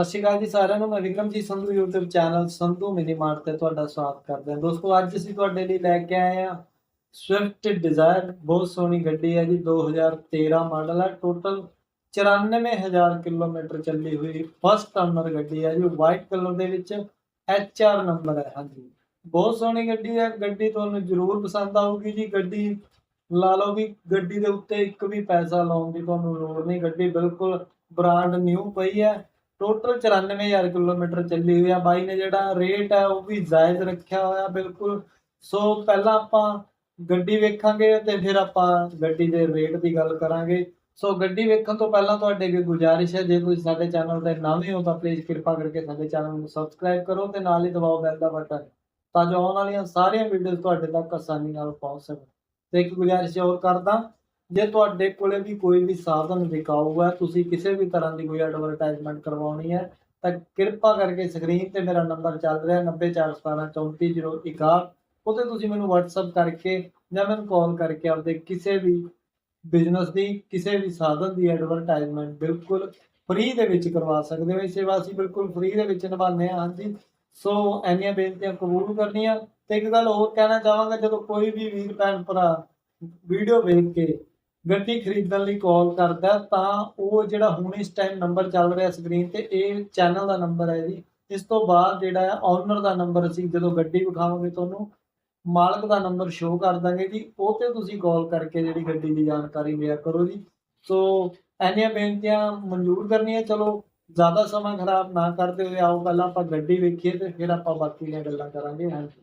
ਸਤਿ ਸ਼੍ਰੀ ਅਕਾਲ ਜੀ ਸਾਰਿਆਂ ਨੂੰ, ਮੈਂ Vikram ji Sandhu, YouTube channel Sandhu mini mart ਤੇ ਤੁਹਾਡਾ ਸਵਾਗਤ ਕਰਦੇ ਹਾਂ। ਦੋਸਤੋ, ਅੱਜ ਅਸੀਂ ਤੁਹਾਡੇ ਲਈ ਲੈ ਕੇ ਆਏ ਹਾਂ ਸਵਿਫਟ ਡਿਜ਼ਾਇਰ ਬਹੁਤ ਸੋਹਣੀ ਗੱਡੀ ਹੈ ਜੀ 2013 ਮਾਡਲ ਹੈ। ਟੋਟਲ 94000 ਕਿਲੋਮੀਟਰ ਚੱਲੀ ਹੋਈ ਫਸਟ ਓਨਰ ਗੱਡੀ ਹੈ ਜੀ ਵਾਈਟ ਕਲਰ ਦੇ ਵਿੱਚ HR ਨੰਬਰ ਹੈ, ਹਾਂਜੀ। ਬਹੁਤ ਸੋਹਣੀ ਗੱਡੀ ਹੈ, ਗੱਡੀ ਤੁਹਾਨੂੰ ਜ਼ਰੂਰ ਪਸੰਦ ਆਊਗੀ ਜੀ। ਗੱਡੀ, ਲਾ ਲਓ ਵੀ ਗੱਡੀ ਦੇ ਉੱਤੇ ਇੱਕ ਵੀ ਪੈਸਾ ਲਾਉਣ ਦੀ ਤੁਹਾਨੂੰ ਲੋੜ ਨਹੀਂ। ਗੱਡੀ ਬਿਲਕੁਲ ਬ੍ਰਾਂਡ ਨਿਊ ਪਈ ਹੈ। ਟੋਟਲ 94000 ਕਿਲੋਮੀਟਰ ਚੱਲੀ ਹੋਈ ਆ। ਬਾਈ ਨੇ ਜਿਹੜਾ ਰੇਟ ਹੈ ਉਹ ਵੀ ਜਾਇਜ਼ ਰੱਖਿਆ ਹੋਇਆ ਬਿਲਕੁਲ। ਸੋ ਪਹਿਲਾਂ ਆਪਾਂ ਗੱਡੀ ਵੇਖਾਂਗੇ ਤੇ ਫਿਰ ਆਪਾਂ ਗੱਡੀ ਦੇ ਰੇਟ ਦੀ ਗੱਲ ਕਰਾਂਗੇ। ਸੋ ਗੱਡੀ ਵੇਖਣ ਤੋਂ ਪਹਿਲਾਂ ਤੁਹਾਡੇ ਅੱਗੇ ਗੁਜ਼ਾਰਿਸ਼ ਹੈ। ਜੇ ਤੁਸੀਂ ਸਾਡੇ ਚੈਨਲ ਤੇ ਨਵੇਂ ਹੋ ਤਾਂ ਪਲੀਜ਼ ਕਿਰਪਾ ਕਰਕੇ ਸਾਡੇ ਚੈਨਲ ਨੂੰ ਸਬਸਕ੍ਰਾਈਬ ਕਰੋ ਤੇ ਨਾਲ ਹੀ ਦਬਾਓ ਬੈਲ ਦਾ ਬਟਨ ਤਾਂ ਜੋ ਆਉਣ ਵਾਲੀਆਂ ਸਾਰੀਆਂ ਵੀਡੀਓਜ਼ ਤੁਹਾਡੇ ਤੱਕ ਆਸਾਨੀ ਨਾਲ ਪਹੁੰਚ ਸਕਣ। ਤੇ ਇੱਕ ਗੁਜ਼ਾਰਿਸ਼ ਹੋਰ ਕਰਦਾ। ਜੇ ਤੁਹਾਡੇ ਕੋਲੇ ਵੀ ਕੋਈ ਵੀ ਸਾਧਨ ਵਿਕਾਊ ਹੈ ਤੁਸੀਂ ਕਿਸੇ ਵੀ ਤਰ੍ਹਾਂ ਦੀ ਕੋਈ ਐਡਵਰਟਾਈਜ਼ਮੈਂਟ ਕਰਵਾਉਣੀ ਹੈ, ਤਾਂ ਕਿਰਪਾ ਕਰਕੇ ਸਕਰੀਨ ਤੇ ਮੇਰਾ ਨੰਬਰ ਚੱਲ ਰਿਹਾ 9417344061 ਉਹਤੇ ਤੁਸੀਂ ਮੈਨੂੰ WhatsApp ਕਰਕੇ ਜਾਂ ਮੈਨੂੰ ਕਾਲ ਕਰਕੇ ਆਪਦੇ ਕਿਸੇ ਵੀ ਬਿਜ਼ਨਸ ਦੀ, ਕਿਸੇ ਵੀ ਸਾਧਨ ਦੀ ਐਡਵਰਟਾਈਜ਼ਮੈਂਟ ਬਿਲਕੁਲ ਫ੍ਰੀ ਦੇ ਵਿੱਚ ਕਰਵਾ ਸਕਦੇ ਹੋ। ਇਹ ਸੇਵਾ ਅਸੀਂ ਬਿਲਕੁਲ ਫ੍ਰੀ ਦੇ ਵਿੱਚ ਨਿਭਾਉਂਦੇ ਹਾਂ, ਹਾਂਜੀ। ਸੋ ਐਨੀਆਂ ਬੇਨਤੀਆਂ ਕਬੂਲ ਕਰਨੀਆਂ। ਤੇ ਇੱਕ ਗੱਲ ਹੋਰ ਕਹਿਣਾ ਚਾਹਾਂਗਾ, ਜਦੋਂ ਕੋਈ ਵੀ ਵੀਰ ਭੈਣ ਭਰਾ ਵੀਡੀਓ ਵੇਖ ਕੇ ਗੱਡੀ ਖਰੀਦਣ ਲਈ ਕਾਲ ਕਰਦਾ ਤਾਂ ਉਹ ਜਿਹੜਾ ਹੁਣ ਇਸ ਟਾਈਮ ਨੰਬਰ ਚੱਲ ਰਿਹਾ ਸਕਰੀਨ ਤੇ, ਇਹ ਚੈਨਲ ਦਾ ਨੰਬਰ ਹੈ ਜੀ। ਇਸ ਤੋਂ ਬਾਅਦ ਜਿਹੜਾ ਹੈ ਓਨਰ ਦਾ ਨੰਬਰ ਅਸੀਂ ਜਦੋਂ ਗੱਡੀ ਵਿਖਾਵਾਂਗੇ ਤੁਹਾਨੂੰ, ਮਾਲਕ ਦਾ ਨੰਬਰ ਸ਼ੋਅ ਕਰ ਦਾਂਗੇ ਜੀ। ਉਹ ਤੇ ਤੁਸੀਂ ਕਾਲ ਕਰਕੇ ਜਿਹੜੀ ਗੱਡੀ ਦੀ ਜਾਣਕਾਰੀ ਲਿਆ ਕਰੋ ਜੀ। ਸੋ ਐਨੀਆਂ ਬੇਨਤੀਆਂ ਮਨਜ਼ੂਰ ਕਰਨੀਆਂ, ਚਲੋ ਜ਼ਿਆਦਾ ਸਮਾਂ ਖਰਾਬ ਨਾ ਕਰਦੇ ਹੋਏ ਆਓ, ਪਹਿਲਾਂ ਆਪਾਂ ਗੱਡੀ ਵੇਖੀਏ ਤੇ ਫਿਰ ਆਪਾਂ ਬਾਕੀ ਦੀਆਂ ਗੱਲਾਂ ਕਰਾਂਗੇ। ਹਾਂਜੀ।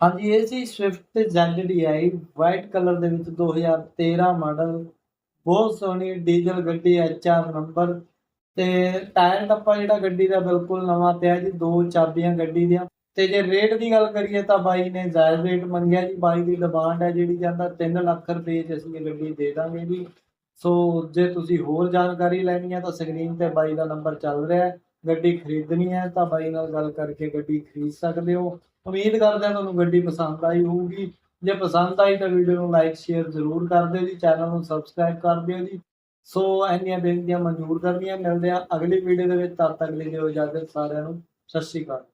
ਹਾਂਜੀ, ਇਹ ਸੀ ਸਵਿਫਟ ZDI ਵਾਈਟ ਕਲਰ ਦੇ ਵਿੱਚ 2013 ਮਾਡਲ ਬਹੁਤ ਸੋਹਣੀ ਡੀਜ਼ਲ ਗੱਡੀ HR ਨੰਬਰ ਤੇ ਟਾਇਰ ਟੱਪਾ ਜਿਹੜਾ ਗੱਡੀ ਦਾ ਬਿਲਕੁਲ ਨਵਾਂ ਪਿਆ ਜੀ, ਦੋ ਚਾਬੀਆਂ ਗੱਡੀ ਦੀਆਂ। ਤੇ ਜੇ ਰੇਟ ਦੀ ਗੱਲ ਕਰੀਏ ਤਾਂ ਬਾਈ ਨੇ ਜਾਇਜ਼ ਰੇਟ ਮੰਗਿਆ ਜੀ, ਬਾਈ ਦੀ ਡਿਮਾਂਡ ਹੈ ਜਿਹੜੀ ਜਾਂਦਾ 3 ਲੱਖ ਰੁਪਏ 'ਚ ਅਸੀਂ ਇਹ ਗੱਡੀ ਦੇ ਦਾਂਗੇ ਜੀ। ਸੋ ਜੇ ਤੁਸੀਂ ਹੋਰ ਜਾਣਕਾਰੀ ਲੈਣੀ ਹੈ ਤਾਂ ਸਕਰੀਨ ਤੇ ਬਾਈ ਦਾ ਨੰਬਰ ਚੱਲ ਰਿਹਾ ਹੈ। ਗੱਡੀ ਖਰੀਦਣੀ ਹੈ ਤਾਂ ਬਾਈ ਨਾਲ ਗੱਲ ਕਰਕੇ ਗੱਡੀ ਖਰੀਦ ਸਕਦੇ ਹੋ। ਉਮੀਦ ਕਰਦੇ ਹਾਂ ਤੁਹਾਨੂੰ ਗੱਡੀ ਪਸੰਦ ਆਈ ਹੋਊਗੀ। ਜੇ ਪਸੰਦ ਆਈ ਤਾਂ ਵੀਡੀਓ ਨੂੰ ਲਾਈਕ ਸ਼ੇਅਰ ਜ਼ਰੂਰ ਕਰ ਦਿਓ ਜੀ। ਚੈਨਲ ਨੂੰ ਸਬਸਕ੍ਰਾਈਬ ਕਰ ਦਿਓ ਜੀ। ਸੋ ਇੰਨੀਆਂ ਬੇਨਤੀਆਂ ਮਨਜ਼ੂਰ ਕਰਨੀਆਂ। ਮਿਲਦੇ ਆ ਅਗਲੀ ਵੀਡੀਓ ਦੇ ਵਿੱਚ। ਤਦ ਤੱਕ ਲਈ ਦਿਓ ਇਜਾਜ਼ਤ ਸਾਰਿਆਂ ਨੂੰ। ਸਤਿ ਸ਼੍ਰੀ ਅਕਾਲ।